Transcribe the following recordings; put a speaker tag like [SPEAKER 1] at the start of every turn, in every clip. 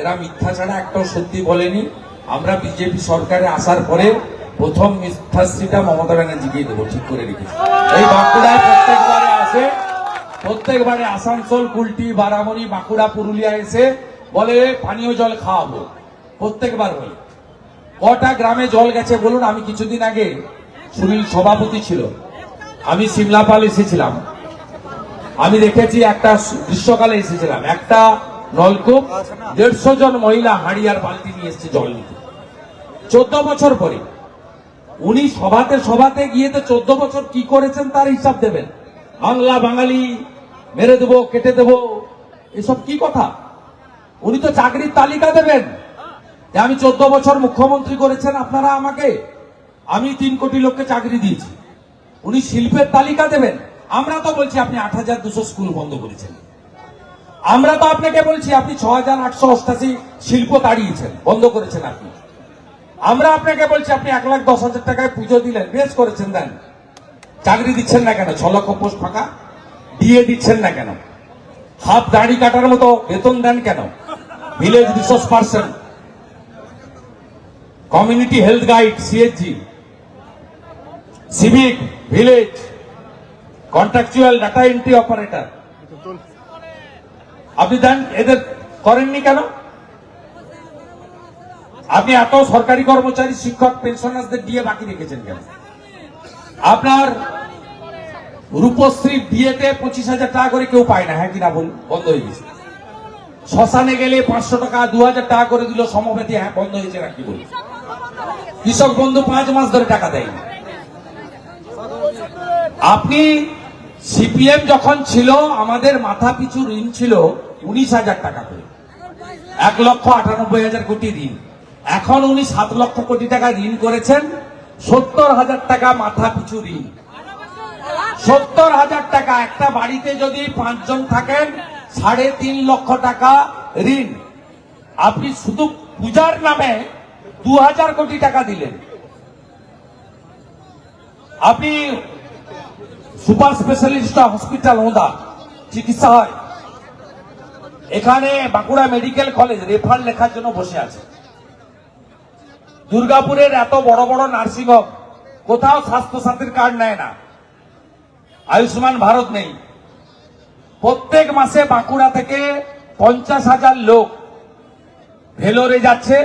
[SPEAKER 1] এরা মিথ্যা ছাড়া একটাও সত্যি বলেনি। আমরা বিজেপি সরকারে আসার পরে প্রথম মিথ্যাশ্রীটা মমতা ব্যানার্জিকেই দেবো, ঠিক করে রেখেছি। এই বাঁকুড়ায় প্রত্যেকবারে আসে, প্রত্যেকবারে আসানসোল, কুলটি, বারামণি, বাঁকুড়া, পুরুলিয়া এসে বলে, পানীয় জল খাওয়াবো। প্রত্যেকবার বলে। কটা গ্রামে জল গেছে বলুন, আমি কিছুদিন আগে সুনীল সভাপতি ছিল। আমি সিমলাপাল এসেছিলাম। আমি দেখেছি একটা গ্রীষ্মকালে এসেছিলাম। একটা নলকূপ, দেড়শো জন মহিলা হাড়িয়ার বালতি নিয়ে এসছে জল নিতে। চোদ্দ বছর পরে। উনি সভাতে সভাতে গিয়ে তো চোদ্দ বছর কি করেছেন তার হিসাব দেবেন। বাংলা বাঙালি, মেরে দেবো, কেটে দেবো, এসব কি কথা? উনি তো চাকরির তালিকা দেবেন। আমি চোদ্দ বছর মুখ্যমন্ত্রী করেছেন, আপনারা আমাকে, আমি তিন কোটি লোককে চাকরি দিয়েছি। উনি শিল্পের তালিকা দেবেন। আমরা তো বলছি, আপনি আট হাজার দুশো স্কুল বন্ধ করেছেন। আমরা তো আপনাকে বলছি, আপনি ছ হাজার আটশো অষ্টাশি শিল্প তাড়িয়েছেন, বন্ধ করেছেন আপনি। আমরা আপনাকে বলছি, আপনি এক লাখ দশ হাজার টাকায় পুজো দিলেন বেশ করেছেন দেন। চাকরি দিচ্ছেন না কেন? ছ লক্ষ পোস্ট ফাঁকা। দিয়ে দিচ্ছেন না কেন? হাফ দাড়ি কাটার মতো বেতন দেন কেন? Village resource person community health guide CHG civic village contractual data entry operator আপনি দেন, এদের করেননি কেন? আপনি এত সরকারি কর্মচারী, শিক্ষক পেনশনারদের দিয়ে বাকি রেখেছেন কেন? আপনার রূপশ্রী বিয়েতে পঁচিশ হাজার টাকা করে কেউ পায় না হ্যাঁ কিনা বলুন? বন্ধ হয়ে গেছে। শ্মশানে গেলে পাঁচশো টাকা, দু হাজার টাকা করে দিল সমবেতি হ্যাঁ বন্ধ হয়েছে নাকি বলুন? কৃষক বন্ধু পাঁচ মাস ধরে টাকা দেয়নি। আপনি সিপিএম যখন ছিল, আমাদের মাথা পিছু ঋণ ছিল উনিশ হাজার টাকা করে। এক লক্ষ আটানব্বই হাজার কোটি ঋণ। এখন উনি সাত লক্ষ কোটি টাকা ঋণ করেছেন। সত্তর হাজার টাকা মাথা পিছু ঋণ। সত্তর হাজার টাকা একটা বাড়িতে যদি পাঁচজন থাকেন, সাড়ে তিন লক্ষ টাকা ঋণ। আপনি শুধু পূজার নামে দু হাজার কোটি টাকা দিলেন। আপনি সুপার স্পেশালিস্ট হসপিটাল ওদা চিকিৎসা হয় এখানে বাঁকুড়া মেডিকেল কলেজ রেফার লেখার জন্য বসে আছে। দুর্গাপুরের এত বড় বড় নার্সিং হোম কোথাও স্বাস্থ্য সাথীর কার্ড নেয় না। আয়ুষ্মান ভারত নেই। প্রত্যেক মাসে বাঁকুড়া থেকে পঞ্চাশ হাজার লোক ভেলোরে যাচ্ছে,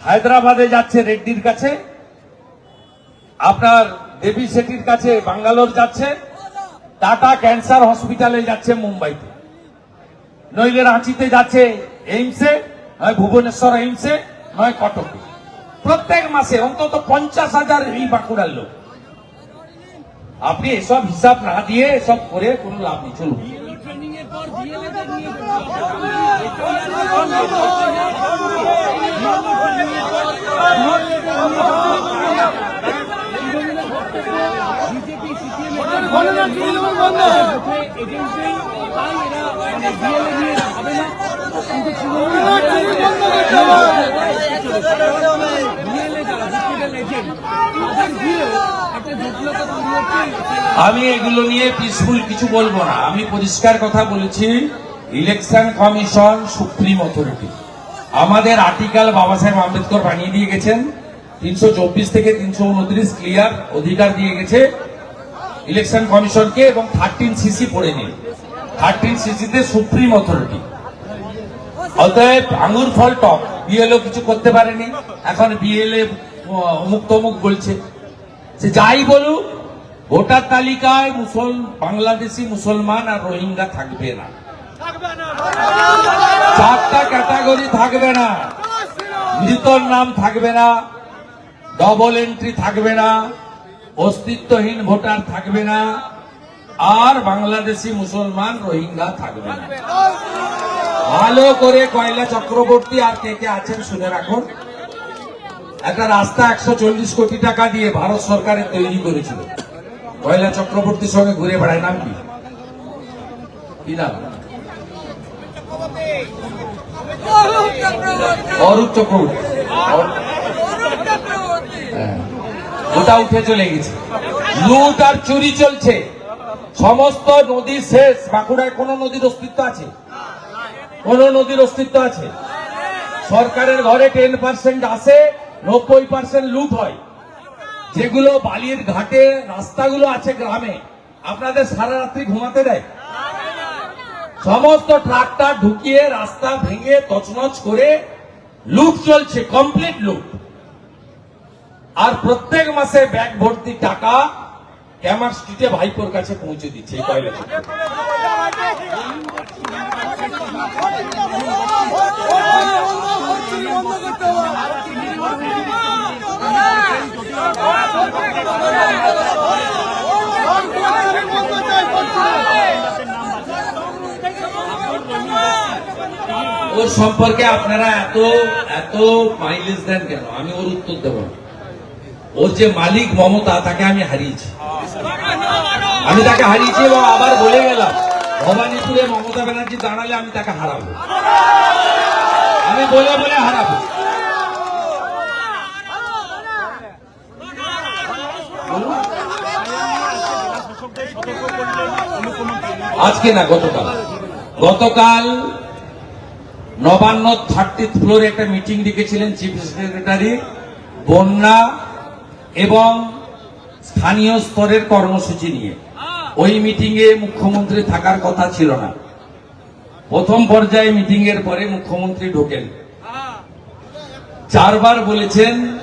[SPEAKER 1] হায়দ্রাবাদে যাচ্ছে রেড্ডির কাছে, আপনার দেবী শেঠির কাছে বাঙ্গালোর যাচ্ছে, টাটা ক্যান্সার হসপিটালে যাচ্ছে মুম্বাইতে। নইলে রাঁচিতে যাচ্ছে এইমসে নয় ভুবনেশ্বর এইমসে নয় কটকে। প্রত্যেক মাসে অন্তত পঞ্চাশ হাজার এই বাঁকুড়ার লোক। আপনি এসব হিসাব না দিয়ে এসব করে কোনো লাভ নেই, চলুন। আমি এগুলো নিয়ে পিসফুল কিছু বলব না। আমি পরিষ্কার কথা বলেছি ইলেকশন কমিশন সুপ্রিম অথরিটি আমাদের আর্টিকেল বাবা সাহেব আম্বেদকর বানিয়ে দিয়ে গেছেন, তিনশো চব্বিশ থেকে তিনশো উনত্রিশ ক্লিয়ার অধিকার দিয়ে গেছে। ইলেকশন কমিশনকে এবং থার্টিন সিসি পড়ে নিন। থার্টিন সিসিতে সুপ্রিম অথরিটি অতএব আঙুর ফল টক। বিএলও কিছু করতে পারেনি। এখন বিএলএ অমুক তমুক বলছে। সে যাই বলুক, ভোটার তালিকায় মুসল, বাংলাদেশি মুসলমান আর রোহিঙ্গা থাকবে না। চারটা ক্যাটাগরি থাকবে না। মৃতর নাম থাকবে না। ডবল এন্ট্রি থাকবে না। অস্তিত্বহীন ভোটার থাকবে না। আর বাংলাদেশি মুসলমান, রোহিঙ্গা থাকবে না। ভালো করে কয়লা চক্রবর্তী আর কে কে আছেন শুনে রাখুন। একটা রাস্তা একশো চল্লিশ কোটি টাকা দিয়ে ভারত সরকারের তৈরি করেছিল। কয়লা চক্রবর্তীর সঙ্গে ঘুরে বেড়ায়, নাম কি? নাম? অরূপ চক্রবর্তী। হ্যাঁ। ওটা উঠে চলে গেছে। লুট আর চুরি চলছে। সমস্ত নদী শেষ। বাঁকুড়ায় কোন নদীর অস্তিত্ব আছে? কোন নদীর অস্তিত্ব আছে? সরকারের ঘরে টেন পার্সেন্ট আসে, নব্বই পার্সেন্ট লুট হয়। যেগুলো বালির ঘাটে রাস্তাগুলো আছে গ্রামে, আপনাদের সারা রাত্রি ঘুমাতে দেয়? সমস্ত ট্রাক্টর ঢুকিয়ে রাস্তা ভেঙে তছনছ করে লুট চলছে কমপ্লিট লুট। আর প্রত্যেক মাসে ব্যাগ ভর্তি টাকা ক্যামার স্ট্রিটে ভাইপোর কাছে পৌঁছে দিচ্ছে এই কয়লা ওর সম্পর্কে আপনারা এত এত মাইলেজ দেন কেন আমি ওর উত্তর দেব না। ওর যে মালিক মমতা, তাকে আমি হারিয়েছি। আমি তাকে হারিয়েছি এবং আবার বলে গেলাম, ভবানীপুরে মমতা ব্যানার্জি দাঁড়ালে আমি তাকে হারাবো। আমি বলে বলে হারাবো। আজকে না, গতকাল। গতকাল নবান্ন থার্টি ফ্লোরে একটা মিটিং ডেকেছিলেন চিফ সেক্রেটারি বন্যা এবং স্থানীয় স্তরের কর্মসূচি নিয়ে। ওই মিটিং এ মুখ্যমন্ত্রী থাকার কথা ছিল না। প্রথম পর্যায়ে মিটিং এর পরে মুখ্যমন্ত্রী ঢোকেন। চারবার বলেছেন,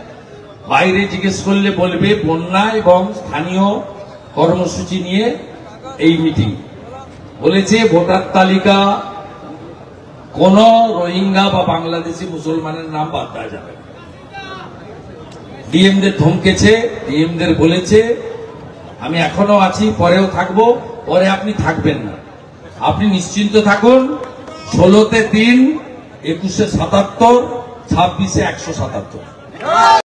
[SPEAKER 1] বাইরে জিজ্ঞেস করলে বলবে বন্যা এবং স্থানীয় কর্মসূচি নিয়ে এই মিটিং। বলেছে, ভোটার তালিকা কোন রোহিঙ্গা বা বাংলাদেশি মুসলমানের নাম বাদ দেওয়া যাবে ডিএমদের ধমকেছে, ডিএমদের বলেছে, আমি এখনও আছি, পরেও থাকব, পরে আপনি থাকবেন না। আপনি নিশ্চিন্ত থাকুন, ষোলোতে তিন, একুশে সাতাত্তর, ছাব্বিশে একশো সাতাত্তর।